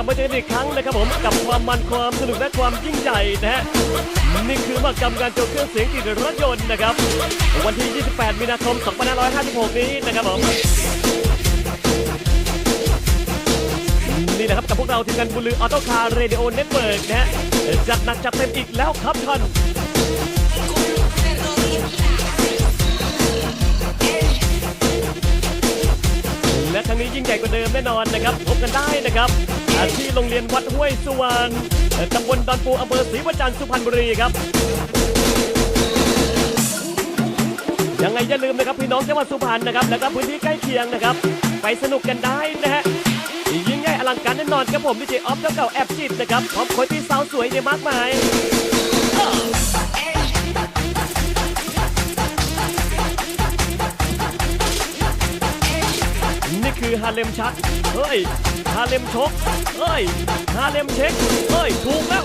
ลับมาเจอกันอีกครั้งนะครับผมกับความมันความสนุกและความยิ่งใหญ่นะฮะนี่คือมากรรมการโจดเครื่องเสียงติดรถยนต์นะครับ วันที่ 28 มีนาคม 2556 นี้นะครับผมนี่นะครับกับพวกเราทีมงานบุลือออโต้คาร์เรดิโอเน็ตเวิร์กนะฮะจัดหนักจัดเต็มอีกแล้วครับท่าน ญ่กว่าเดิมแน่นอนนะครับพบกันได้นะครับที่โรงเรียนวัดห้วยสุวรรณตำบลดอนปูอำเภอศรีประจันทร์สุพรรณบุรีครับยังไงอย่าลืมนะครับพี่น้องจังหวัดสุพรรณนะครับแล้วก็พื้นที่ใกล้เคียงนะครับ ไปสนุกกันได้นะฮะยิ่งใหญ่อลังการแน่นอนครับผมดีเจออฟเจ้าเก่าแอบจิตนะครับพร้อมคนที่สาวสวยเนี่ยมากมายาเลมชักเฮ้ยฮาเลมชกเฮ้ยฮาเลมเช็คเฮ้ย ถูกแล้ว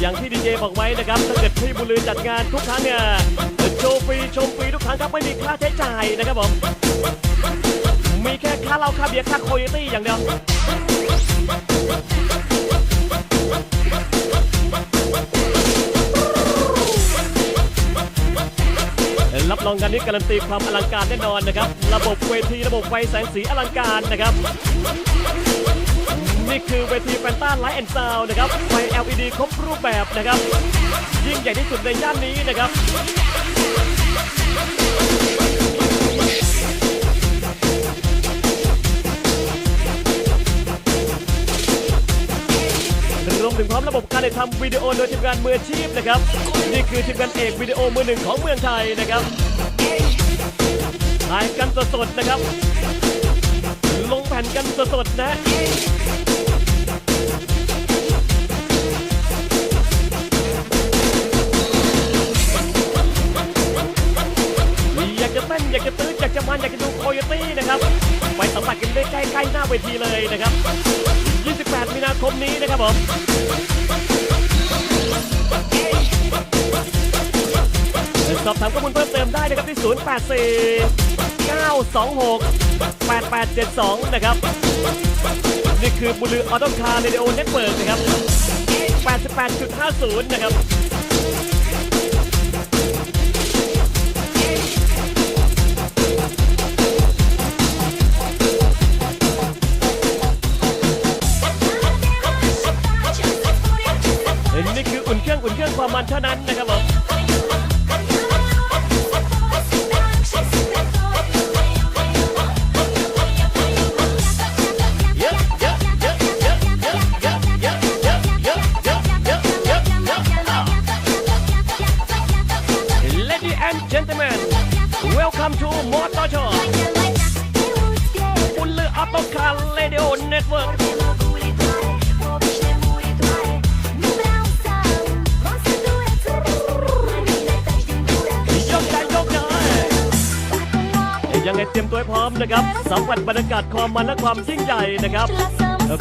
อย่างที่ดีเจบอกไว้นะครับถ้าเกิดพี่บุลือจัดงานทุกครั้งเนี่ยโชว์ฟรีชมฟรีทุกครั้งครับไม่มีค่าใช้จ่ายนะครับผม ค่าเหล้าค่าเบียร์ค่าโคโยตี้อย่างเดียวรับรองกันนี้การันตีความอลังการแน่นอนนะครับ ระบบเวทีระบบไฟแสงสีอลังการนะครับ นี่คือเวทีแฟนต้าไลท์แอนด์ซาวนะครับ ไฟ LED ครบรูปแบบนะครับ ยิ่งใหญ่ที่สุดในย่านนี้นะครับ ร้อมระบบการถ่ายทำวิดีโอโดยทีมงานมืออาชีพนะครับ นี่คือทีมงานเอกวิดีโอมือหนึ่งของเมืองไทยนะครับถ่ายกันสดๆนะครับ ลงแผ่นกันสดๆนะอยากจะเต้นอยากจะตื้นอยากจะมันอยากจะดูโคโยตี้นะครับ ไปสัมผัสกันได้ใกล้ๆหน้าเวทีเลยนะครับ 28 มีนาคมนี้นะครับผม สอบถามข้อมูลเพิ่มเติมได้นะครับที่ 084 926 8872 นะครับ นี่คือบุลือออโต้คาร์เรดิโอเน็ตเวิร์กนะครับ 88.50 นะครับ เวิร์กยังไงเตรียมตัวให้พร้อมนะครับสัมผัสบรรยากาศความมันและความยิ่งใหญ่นะครับ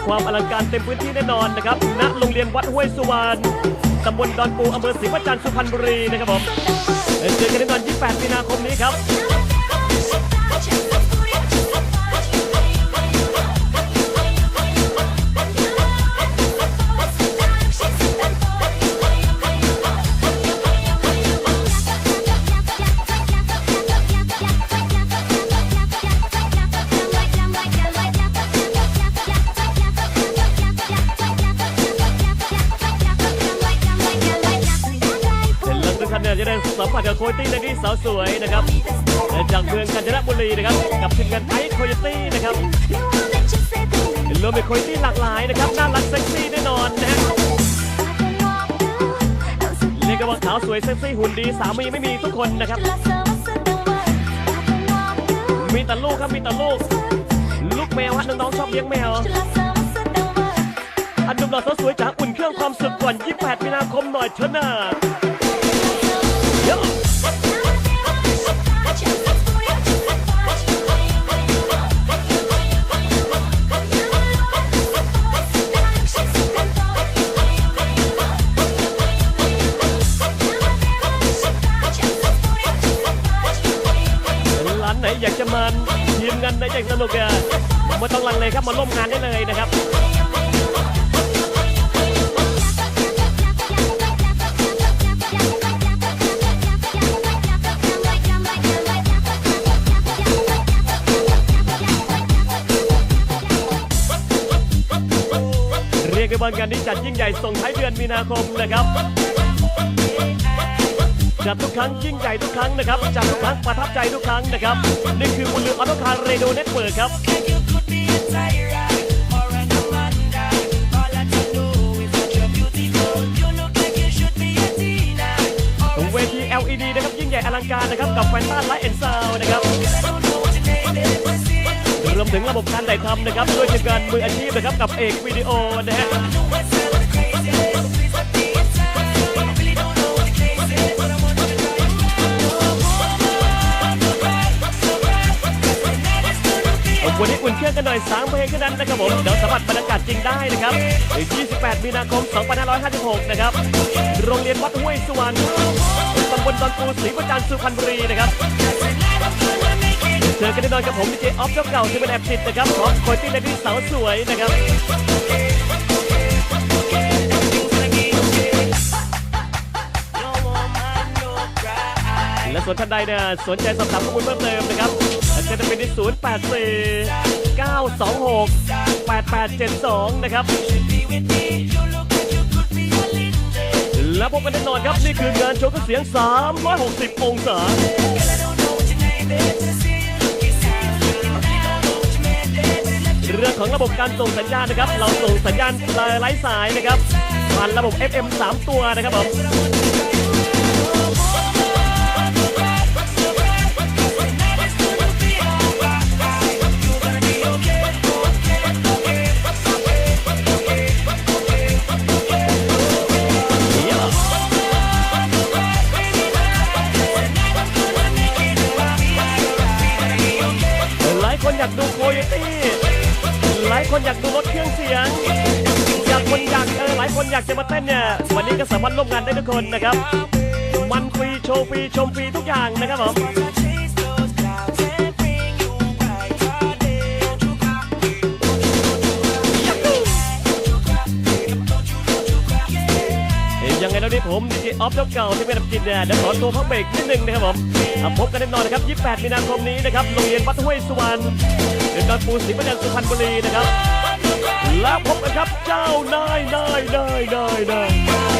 ความอลังการเต็มพื้นที่แน่นอนนะครับณโรงเรียนวัดห้วยสุวรรณตำบลดอนปูอำเภอศรีประจันทร์สุพรรณบุรีนะครับผมเอ่อเจอกันแน่นอน28มีนาคมนี้ครับ จะได้สัมผัสกับโคโยตี้ในที่สาวสวยนะครับจากเมืองกาญจนบุรีนะครับ กับทีมงานไอซ์โคโยตี้นะครับรวมเป็นโคโยตี้หลากหลายนะครับน่ารักเซ็กซี่แน่นอนนะฮะเรียกว่าขาวสวยเซ็กซี่หุ่นดีสามีไม่มีทุกคนนะครับ มีแต่ลูกครับมีแต่ลูก ลูกแมวฮะน้องๆชอบเลี้ยงแมวอันดุมหล่อสาวสวยจากอุ่นเครื่องความสุขก่อน 28 มีนาคมหน่อยเถอะนะากจะมันทีมงานในอยากสนุกอะไม่ต้องลังเลยครับมาร่วมงานได้เลยนะครับเรียกได้ว่างานนี้จัดยิ่งใหญ่ส่งท้ายเดือนมีนาคมนะครับ จัดทุกครั้งยิ่งใหญ่ทุกครั้งนะครับจัดทุกครั้งประทับใจทุกครั้งนะครับ นี่คือบุญเรืองออโตคาร์เรโอเน็ตเวิร์กครับ You could be a tyrant or an Amanda. All that you know is that you're beautiful. You look like you should be a Tina. Or เวที LED นะครับยิ่งใหญ่อลังการนะครับกับแฟนต้าไลท์แอนด์ซาวนะครับรวมถึงระบบการถ่ายทำนะครับด้วยทีมงานมืออาชีพนะครับกับเอกวิดีโอนะฮะ วันนี้อุ่นเครื่องกันหน่อย 3 เพลงแค่นั้นนะครับผม เดี๋ยวสัมผัสบรรยากาศจริงได้นะครับ28 มีนาคม 2556 นะครับ โรงเรียนวัดห้วยสุวรรณตำบลดอนปูศรีประจันสุพรรณบุรีนะครับเจอกันแน่นอนกับผมดีเจออฟเจ้าเก่าที่เป็นแอบติดนะครับพร้อมคอยตี้เลดี้สาวสวยนะครับและส่วนท่านใดเนี่ยสนใจสอบถามข้อมูลเพิ่มเติมนะครับ เซนเป็นที่084 926 8872 นะครับ แล้วพบกันแน่นอนครับ นี่คืองานโชว์เรื่เสียง 360 องศาเรื่องของระบบการส่งสัญญาณนะครับ เราส่งสัญญาณไร้สายนะครับผ่านระบบ FM 3 ตัวนะครับผม คนอยากดูรถเครื่องเสียง อยากคนอยากเออหลายคนอยากจะมาเต้นเนี่ยวันนี้ก็สามารถร่วมงานได้ทุกคนนะครับ มันฟรีโชว์ฟรีชมฟรีทุกอย่างนะครับผม ยังไงแล้วนี่ผมดีเจออฟเจ้าเก่าที่เป็นอับจิตเนี่ยเดี๋ยวขอตัวพักเบรกนิดนึงนะครับผมพบกันแน่นอนนะครับ 28 มีนาคมนี้นะครับโรงเรียนวัดห้วยสุวรรณเดินดอนปูศรีประจันสุพรรณบุรีนะครับ แล้วพบกันครับเจ้านายนายนายนายนาย